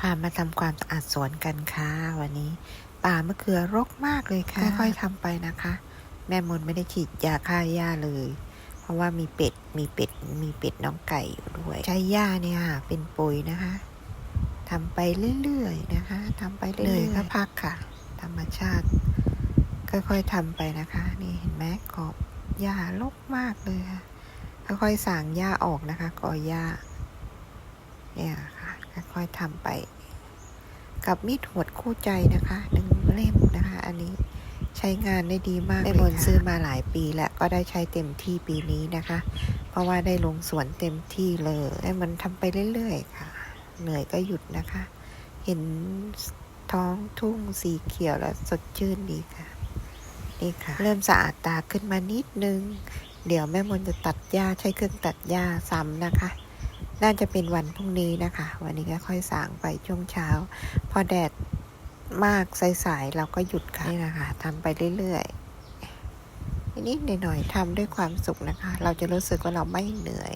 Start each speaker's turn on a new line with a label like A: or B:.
A: พามาทำความสะอาดสวนกันค่ะวันนี้ป่ามะเขือรกมากเลยค่ะ ค่อยๆทำไปนะคะ แม่มนไม่ได้ฉีดยาฆ่าหญ้าเลย เพราะว่ามีเป็ดมีเป็ดมีเป็ดน้องไก่อยู่ด้วย ใช้หญ้าเนี่ยค่ะเป็นปุ๋ยนะคะทำไปเรื่อยๆนะคะทำไปเรื่อยๆก็พักค่ะ ธรรมชาติ ค่อยๆทำไปนะคะ นี่เห็นไหมขอบหญ้ารกมากเลยค่ะค่อยๆสางหญ้าออกนะคะกอหญ้าเนี่ยค่ะ ค่อยๆทำไป กับมีดหดคู่ใจนะคะหนึ่งเล่มนะคะ อันนี้ใช้งานได้ดีมากเลยค่ะซื้อมาหลายปีแล้วก็ได้ใช้เต็มที่ปีนี้นะคะ เพราะว่าได้ลงสวนเต็มที่เลยให้มันทำไปเรื่อยๆค่ะ เหนื่อยก็หยุดนะคะ เห็นท้องทุ่งสีเขียวแล้วสดชื่นดีค่ะนี่ค่ะ เริ่มสะอาดตาขึ้นมานิดนึง เดี๋ยวแม่มนจะตัดหญ้าใช้เครื่องตัดหญ้าซ้ำนะคะ น่าจะเป็นวันพรุ่งนี้นะคะ วันนี้ก็ค่อยสางไปช่วงเช้า พอแดดมากสายๆเราก็หยุดค่ะนี่นะคะทำไปเรื่อยๆนิดหน่อยๆทำด้วยความสุขนะคะ เราจะรู้สึกว่าเราไม่เหนื่อย